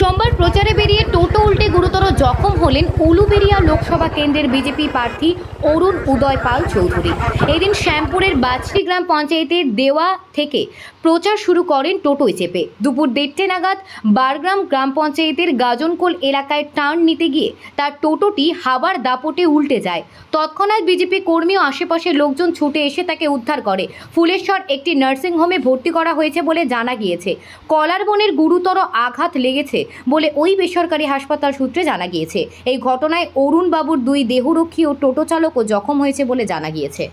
সোমবার প্রচারে বেরিয়ে টোটো উল্টে গুরুতর জখম হলেন উলুবেরিয়া লোকসভা কেন্দ্রের বিজেপি প্রার্থী অরুণ উদয় পাল চৌধুরী। এদিন শ্যামপুরের বাছড়ি গ্রাম পঞ্চায়েতের দেওয়া থেকে প্রচার শুরু করেন টোটোয় চেপে। দুপুর দেড়টে নাগাদ বারগ্রাম গ্রাম পঞ্চায়েতের গাজনকোল এলাকায় টার্ন নিতে গিয়ে তার টোটোটি হাবার দাপটে উল্টে যায়। তৎক্ষণাৎ বিজেপি কর্মী ও আশেপাশের লোকজন ছুটে এসে তাকে উদ্ধার করে। ফুলেশ্বর একটি নার্সিংহোমে ভর্তি করা হয়েছে বলে জানা গিয়েছে। কলার বনের গুরুতর আঘাত লেগেছে বলে ওই বেসরকারি হাসপাতাল সূত্রে জানা গিয়েছে। এই ঘটনায় অরুণবাবুর দুই দেহরক্ষী ও টোটো চালকও জখম হয়েছে বলে জানা গিয়েছে।